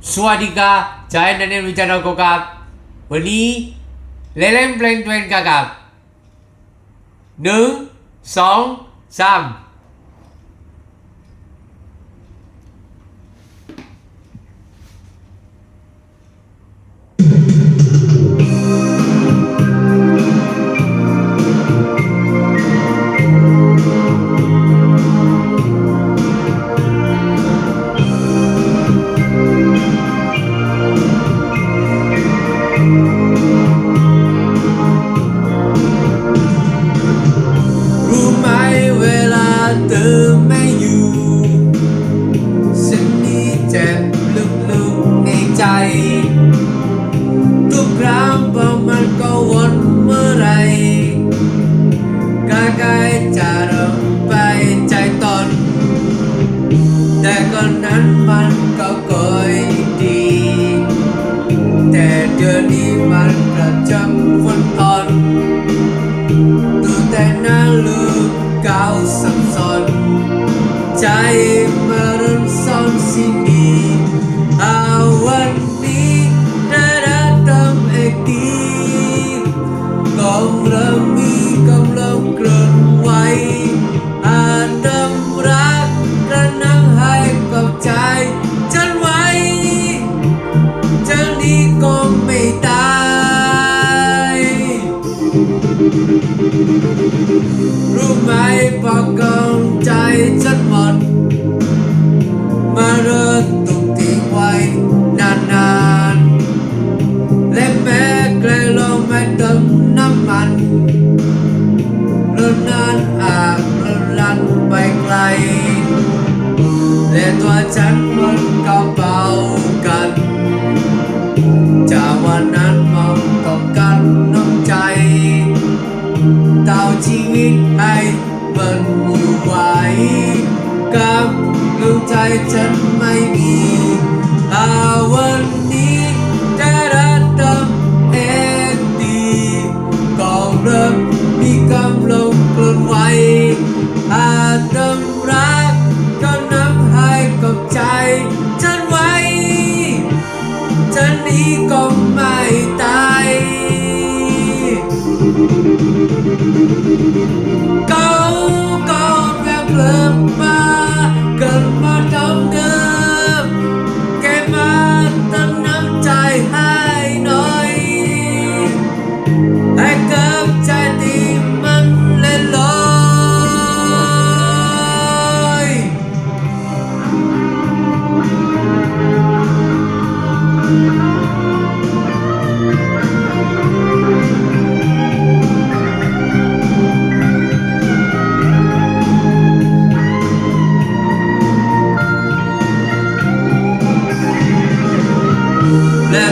Suadika, jaya Daniel Wijanoko Cup, Beni, Lelen plan Twain Kakap 1, 2, 3. เติมไม่อยู่ ฉันมีเจ็บลึกๆในใจ ทุกรั้มันก็วนเมื่อไรใกล้ๆจะริ่ไปใจตน แต่ก่นนั้นมันก็ก่อยดี แต่เดือนนี้มันกระจ ตัวฉันมันก็เบากัน จากวันนั้นมองต่อกันน้ำใจเต่าชีวิตให้มันอยู่ไหวกับดวงใจฉันไม่มี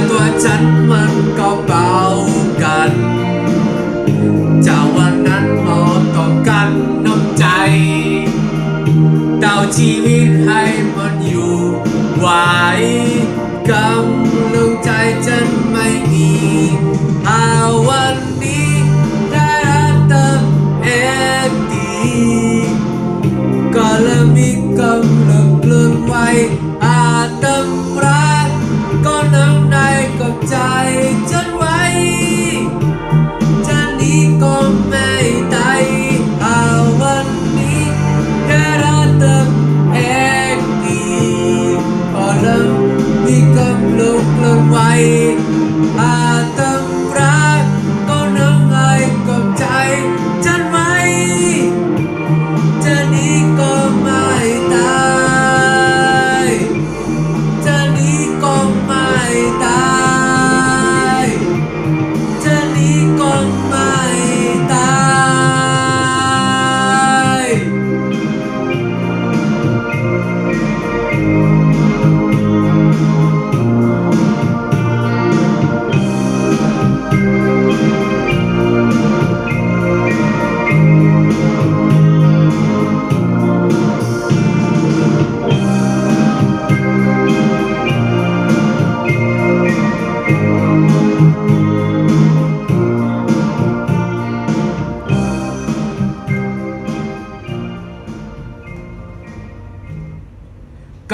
ตัวฉันมันก็เบากัน จาวันนั้นมองต่อกันน้ำใจ เต่าชีวิตให้มันอยู่ไหวกำลังใจฉันไม่มีอาวัน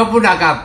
อบคุณกับ